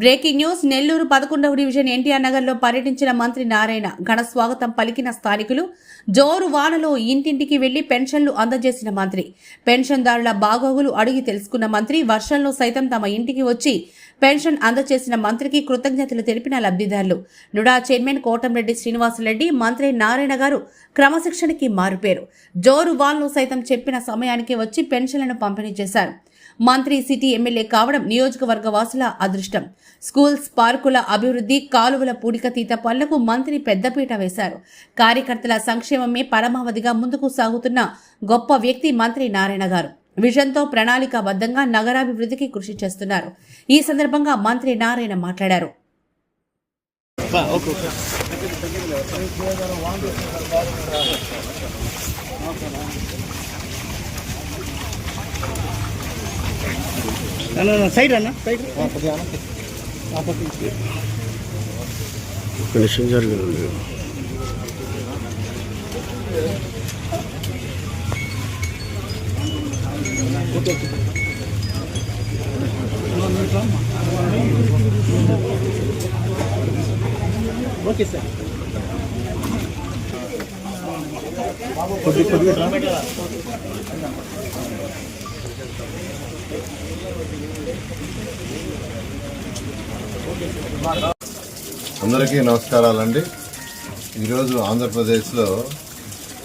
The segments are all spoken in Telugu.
Breaking news. నెల్లూరు పదకొండవ డివిజన్ ఎన్టీఆర్ నగర్లో పర్యటించిన మంత్రి నారాయణ ఘన స్వాగతం పలికిన స్థానికులు జోరు వానలో ఇంటింటికి వెళ్ళి పెన్షన్లు అందజేసిన మంత్రి. పెన్షన్దారుల బాగోగులు అడిగి తెలుసుకున్న మంత్రి వర్షంలో సైతం తమ ఇంటికి వచ్చి పెన్షన్ అందజేసిన మంత్రికి కృతజ్ఞతలు తెలిపిన లబ్ధిదారులు. నుడా చైర్మన్ కోటంరెడ్డి శ్రీనివాసరెడ్డి మంత్రి నారాయణ గారు క్రమశిక్షణకి మారుపేరు. జోరు వానలో సైతం చెప్పిన సమయానికి వచ్చి పెన్షన్లను పంపిణీ చేశారు. మంత్రి సిటీ ఎమ్మెల్యే కావడం నియోజకవర్గ వాసుల అదృష్టం. స్కూల్స్ పార్కుల అభివృద్ధి కాలువల పూడికతీత పనులకు మంత్రి పెద్దపీట వేశారు. కార్యకర్తల సంక్షేమమే పరమావధిగా ముందుకు సాగుతున్న గొప్ప వ్యక్తి మంత్రి నారాయణ గారు. విజన్తో ప్రణాళికాబద్ధంగా నగరాభివృద్ధికి కృషి చేస్తున్నారు. ఈ సందర్భంగా మంత్రి నారాయణ మాట్లాడారు. సైడ్ అన్న సైడ్ నిమిషం జరగదు. ఓకే సార్ కొద్ది కొద్దిగా. అందరికీ నమస్కారాలండి. ఈరోజు ఆంధ్రప్రదేశ్లో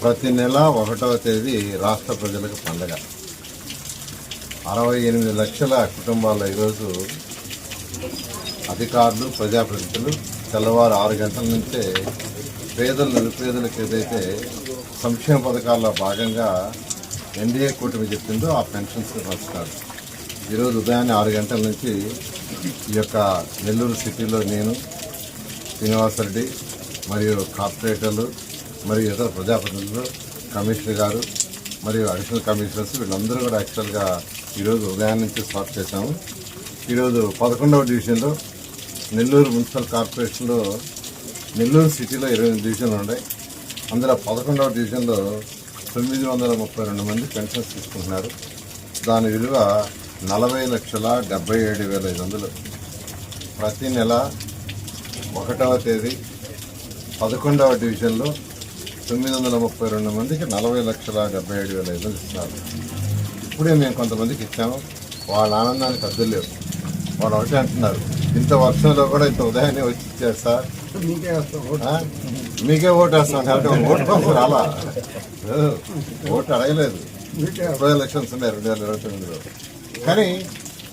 ప్రతి నెల ఒకటవ తేదీ రాష్ట్ర ప్రజలకు పండగ. అరవై ఎనిమిది లక్షల కుటుంబాల ఈరోజు అధికారులు ప్రజాప్రతినిధులు తెల్లవారు ఆరు గంటల నుంచే పేదలు నిరుపేదలకు ఏదైతే సంక్షేమ పథకాల్లో భాగంగా ఎన్డీఏ కూటమి చెప్పిందో ఆ పెన్షన్స్ వస్తారు ఈరోజు ఉదయాన్నే ఆరు గంటల నుంచి ఈ యొక్క నెల్లూరు సిటీలో నేను శ్రీనివాసరెడ్డి మరియు కార్పొరేటర్లు మరియు ఇతర ప్రజాప్రతినిధులు కమిషనర్ గారు మరియు అడిషనల్ కమిషనర్స్ వీళ్ళందరూ కూడా యాక్చువల్గా ఈరోజు ఉదయం నుంచి స్టార్ట్ చేశాము. ఈరోజు పదకొండవ డివిజన్లో నెల్లూరు మున్సిపల్ కార్పొరేషన్లో నెల్లూరు సిటీలో ఇరవై ఎనిమిది డివిజన్లు ఉన్నాయి. అందులో పదకొండవ డివిజన్లో తొమ్మిది వందల ముప్పై రెండు మంది పెన్షన్స్ తీసుకుంటున్నారు. దాని విలువ నలభై లక్షల డెబ్బై ఏడు వేల ఐదు వందలు. ప్రతి నెల ఒకటవ తేదీ పదకొండవ డివిజన్లో తొమ్మిది వందల ముప్పై రెండు మందికి నలభై లక్షల డెబ్బై ఏడు వేల ఐదు వందలు ఇస్తున్నారు. ఇప్పుడే మేము కొంతమందికి ఇచ్చాము. వాళ్ళ ఆనందానికి అద్దులు లేవు. వాళ్ళు ఒకటే అంటున్నారు. ఇంత వర్షంలో కూడా ఇంత ఉదయాన్నే వచ్చి ఇచ్చారు సార్? మీకే ఓటు వేస్తాం. కాబట్టి ఓటు కోసం రాలా. ఓటు అడగలేదు. ఎలక్షన్స్ ఉన్నాయి రెండు వేల ఇరవై తొమ్మిదిలో. కానీ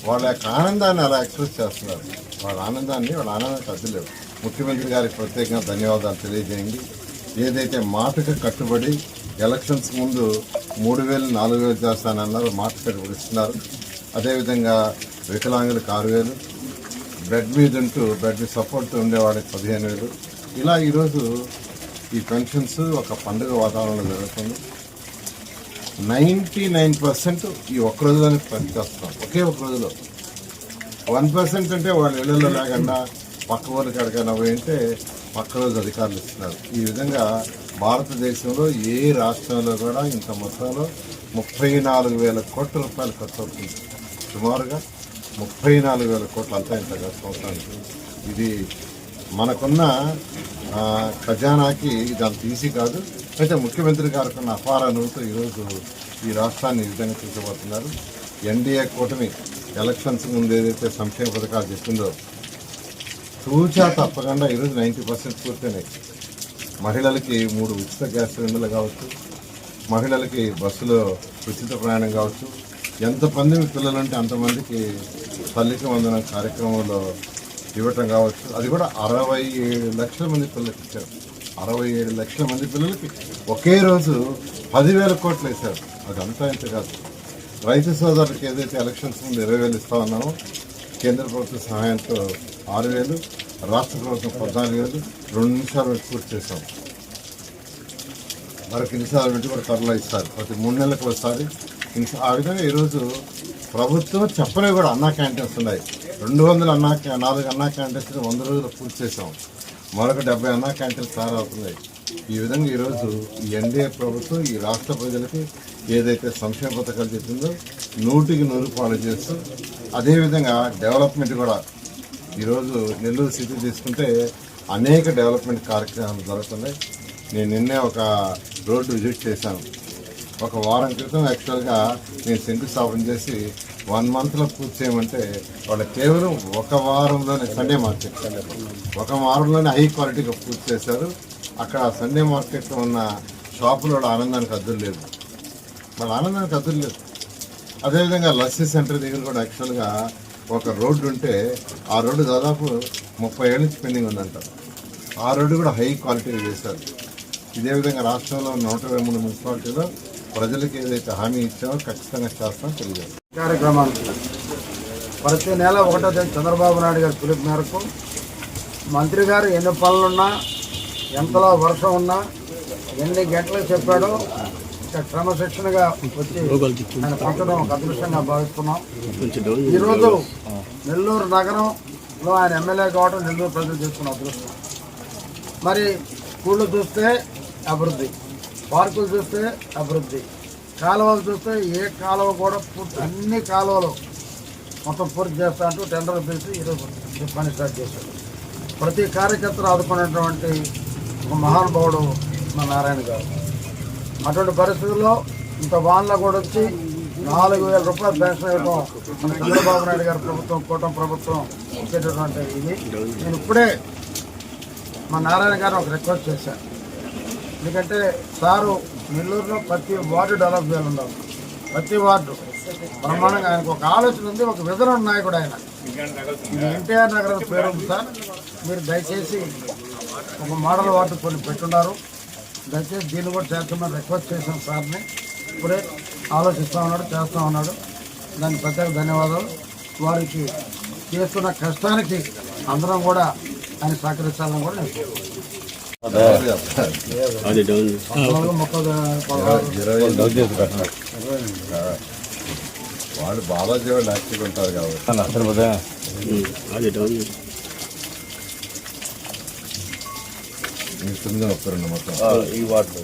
వాళ్ళ యొక్క ఆనందాన్ని అలా ఎక్స్ప్రెస్ చేస్తున్నారు. వాళ్ళ ఆనందాన్ని వాళ్ళ ఆనందానికి అద్దులేవు ముఖ్యమంత్రి గారికి ప్రత్యేకంగా ధన్యవాదాలు తెలియజేయండి. ఏదైతే మాటకు కట్టుబడి ఎలక్షన్స్ ముందు మూడు వేలు నాలుగు వేలు చేస్తానన్నారు మాట కట్టుబడి ఇస్తున్నారు అదేవిధంగా వికలాంగులకు ఆరు వేలు బెడ్ మీద ఉంటూ బెడ్ సపోర్ట్ ఉండేవాడికి పదిహేను వేలు. ఇలా ఈరోజు ఈ పెన్షన్స్ ఒక పండుగ వాతావరణంలో జరుగుతుంది. నైంటీ నైన్ పర్సెంట్ ఈ ఒక్క రోజులోనే పనిచేస్తాం ఒకే ఒక రోజులో వన్ పర్సెంట్ అంటే వాళ్ళ ఇళ్ళలో లేకుండా పక్క ఊరికి ఎక్కడికైనా పోయింటే పక్క రోజు అధికారులు ఇస్తున్నారు. ఈ విధంగా భారతదేశంలో ఏ రాష్ట్రంలో కూడా ఇంత మొత్తంలో ముప్పై నాలుగు వేల కోట్ల రూపాయలు ఖర్చు అవుతుంది. సుమారుగా ముప్పై నాలుగు వేల కోట్లు అంతా ఇంత ఖర్చు ఇది మనకున్న ఖజానాకి ఇది అంత ఈజీ కాదు. అయితే ముఖ్యమంత్రి గారికి ఉన్న అపార అనుభూతితో ఈరోజు ఈ రాష్ట్రాన్ని ఈ విధంగా చూసబోతున్నారు ఎన్డీఏ కూటమి ఎలక్షన్స్ ముందు ఏదైతే సంక్షేమ పథకాలు చెప్పిందో తూచా తప్పకుండా ఈరోజు నైంటీ పర్సెంట్ పూర్తయినాయి. మహిళలకి మూడు ఉచిత గ్యాస్ సిలిండర్లు కావచ్చు మహిళలకి బస్సులో ఉచిత ప్రయాణం కావచ్చు. ఎంతమంది పిల్లలు ఉంటే అంతమందికి తల్లికి వందన కార్యక్రమంలో ఇవ్వటం కావచ్చు. అది కూడా అరవై ఏడు లక్షల మంది పిల్లలకి ఇచ్చారు. అరవై ఏడు లక్షల మంది పిల్లలకి ఒకే రోజు పదివేల కోట్లు వేశారు. అదంతా అంతా ఇంత కాదు. రైతు సోదరులకు ఏదైతే ఎలక్షన్స్ ముందు ఇరవై వేలు ఇస్తా ఉన్నామో కేంద్ర ప్రభుత్వ సహాయంతో ఆరు వేలు రాష్ట్ర ప్రభుత్వం పద్నాలుగు వేలు రెండు నిమిషాలు పెట్టి పూర్తి చేశాం. మరొక నిమిషాలు పెట్టి కూడా త్వరలో ఇస్తారు. ప్రతి మూడు నెలలకు ఒకసారి. ఇన్స- ఆ విధంగా ఈరోజు ప్రభుత్వం చెప్పలే కూడా అన్నా క్యాంటీన్స్ ఉన్నాయి. రెండు వందల అన్నా నాలుగు అన్నా క్యాంటీన్స్ వంద రోజులు పూర్తి చేసాం మరొక డెబ్బై అన్నా క్యాన్సర్ సార్ అవుతుంది ఈ విధంగా ఈరోజు ఈ ఎన్డీఏ ప్రభుత్వం ఈ రాష్ట్ర ప్రజలకి ఏదైతే సంక్షేమ పథకాలు చెప్పిందో నూటికి నూరు పాలు చేస్తూ అదేవిధంగా డెవలప్మెంట్ కూడా ఈరోజు నెల్లూరు సిటీ తీసుకుంటే అనేక డెవలప్మెంట్ కార్యక్రమాలు జరుగుతున్నాయి. నేను నిన్నే ఒక రోడ్డు విజిట్ చేశాను. ఒక వారం క్రితం యాక్చువల్గా నేను శంకుస్థాపన చేసి వన్ మంత్లో పూర్తి చేయమంటే వాళ్ళు కేవలం ఒక వారంలోనే సండే మార్కెట్ ఒక వారంలోనే హై క్వాలిటీగా పూర్తి చేశారు. అక్కడ సండే మార్కెట్లో ఉన్న షాపులో ఆనందానికి అద్దులు లేదు వాళ్ళ ఆనందానికి అద్దులు లేదు అదేవిధంగా లస్సీ సెంటర్ దగ్గర కూడా యాక్చువల్గా ఒక రోడ్డు ఉంటే ఆ రోడ్డు దాదాపు ముప్పై ఏళ్ళ నుంచి పెండింగ్ ఉందంట. ఆ రోడ్డు కూడా హై క్వాలిటీగా చేశారు. ఇదే విధంగా రాష్ట్రంలో నూట ఇరవై మూడు మున్సిపాలిటీలో ప్రజలకు ఏదైతే హామీ ఇచ్చామో ఖచ్చితంగా చేస్తామో తెలియజేస్తాం కార్యక్రమానికి. ప్రతి నెల ఒకటో తేదీ చంద్రబాబు నాయుడు గారి పిలుపు మేరకు మంత్రి గారు ఎన్ని పనులున్నా ఎంతలో వర్షం ఉన్నా ఎన్ని గంటలు చెప్పాడో ఇక్కడ క్రమశిక్షణగా వచ్చి ఆయన పంచడం ఒక అదృష్టంగా భావిస్తున్నాం. ఈరోజు నెల్లూరు నగరంలో ఆయన ఎమ్మెల్యే కావడం నెల్లూరు ప్రజలు చేసుకున్న అదృష్టం. మరి స్కూళ్ళు చూస్తే అభివృద్ధి పార్కులు చూస్తే అభివృద్ధి కాలువలు చూస్తే ఏ కాలువ కూడా పూర్తి అన్ని కాలువలు మొత్తం పూర్తి చేస్తా అంటూ టెండర్ పిలిచి ఈరోజు పని స్టార్ట్ చేశారు. ప్రతి కార్యకర్తను ఆదుకున్నటువంటి ఒక మహానుభావుడు మా నారాయణ గారు. అటువంటి పరిస్థితుల్లో ఇంత వాన్లో కూడా వచ్చి నాలుగు వేల రూపాయలు పెన్షన్ ఇవ్వడం మన చంద్రబాబు నాయుడు గారి ప్రభుత్వం కూటమి ప్రభుత్వం ఇచ్చేటటువంటి ఇది. నేను ఇప్పుడే మా నారాయణ గారు ఒక రిక్వెస్ట్ చేశాను ఎందుకంటే సారు నెల్లూరులో ప్రతి వార్డు డెవలప్ చేయాలి ఉండాలి ప్రతి వార్డు. బ్రహ్మాండంగా ఆయనకు ఒక ఆలోచన ఉంది ఒక విధన నాయకుడు ఆయన. ఇది ఎన్టీఆర్ నగరం పేరు ఉంది సార్. మీరు దయచేసి ఒక మోడల్ వార్డు కొన్ని పెట్టున్నారు. దయచేసి దీన్ని కూడా చేస్తామని రిక్వెస్ట్ చేశాం సార్ని. ఇప్పుడే ఆలోచిస్తూ ఉన్నాడు చేస్తూ ఉన్నాడు. దానికి ప్రత్యేక ధన్యవాదాలు. వారికి చేస్తున్న కష్టానికి అందరం కూడా ఆయన సహకరించాలని కూడా నేను కోరుకుంటున్నాను. మొక్కలు వాళ్ళు బాలాజీ వాళ్ళు యాక్టివ్గా ఉంటారు కాబట్టి మీ తొమ్మిది ముప్పై రెండు మొత్తం ఈ వార్డు